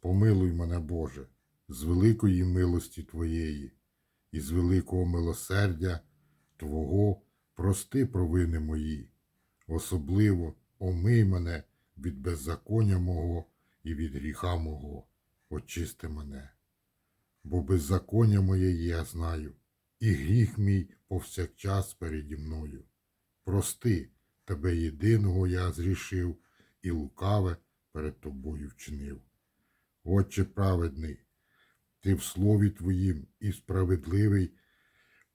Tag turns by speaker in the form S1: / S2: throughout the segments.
S1: Помилуй мене, Боже, з великої милості Твоєї, і з великого милосердя Твого прости провини мої, особливо омий мене від беззаконня мого і від гріха мого, очисти мене. Бо беззаконня моє я знаю, і гріх мій повсякчас переді мною. Прости, тебе єдиного я зрішив, і лукаве перед тобою вчинив. Отче праведний, ти в слові Твоїм і справедливий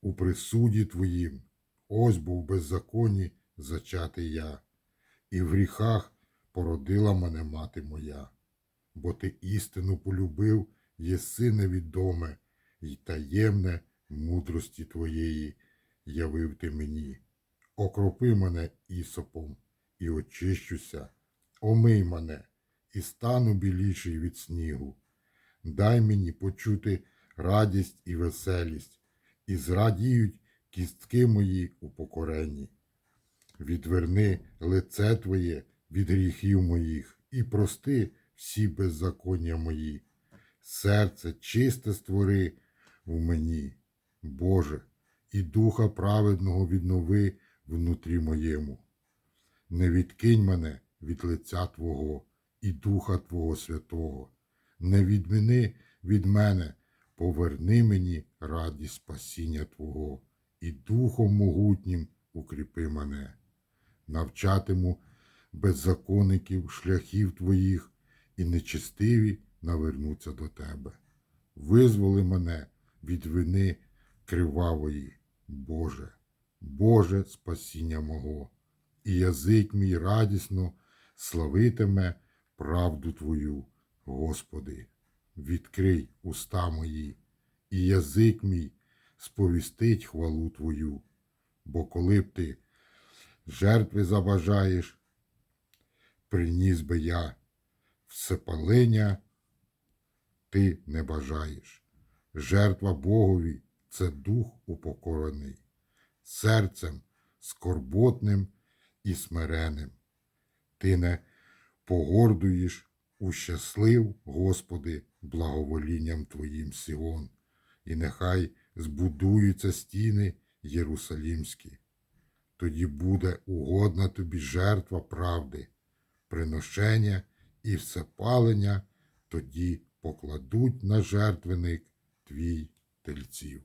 S1: у присуді Твоїм, ось був беззаконні зачатий я, і в гріхах породила мене мати моя, бо ти істину полюбив, єси невідоме, й таємне мудрості Твоєї явив ти мені. Окропи мене ісопом, і очищуся, омий мене, і стану біліший від снігу. Дай мені почути радість і веселість, і зрадіють кістки мої у покоренні. Відверни лице Твоє від гріхів моїх і прости всі беззаконня мої. Серце чисте створи в мені, Боже, і духа праведного віднови внутрі моєму. Не відкинь мене від лиця Твого і Духа Твого Святого, не відміни від мене, поверни мені радість спасіння Твого, і Духом могутнім укріпи мене. Навчатиму беззаконників шляхів Твоїх, і нечестиві навернуться до Тебе. Визволи мене від вини кривавої, Боже, Боже спасіння мого, і язик мій радісно славитиме правду Твою, Господи. Відкрий уста мої, і язик мій сповістить хвалу Твою, бо коли б ти жертви забажаєш, приніс би я всепалення, ти не бажаєш. Жертва Богові це дух упокорений, серцем скорботним і смиреним. Ти не погордуєш, ущаслив, Господи, благоволінням Твоїм Сіон, і нехай збудуються стіни Єрусалімські. Тоді буде угодна тобі жертва правди, приношення і всепалення, тоді покладуть на жертвеник твій тельців.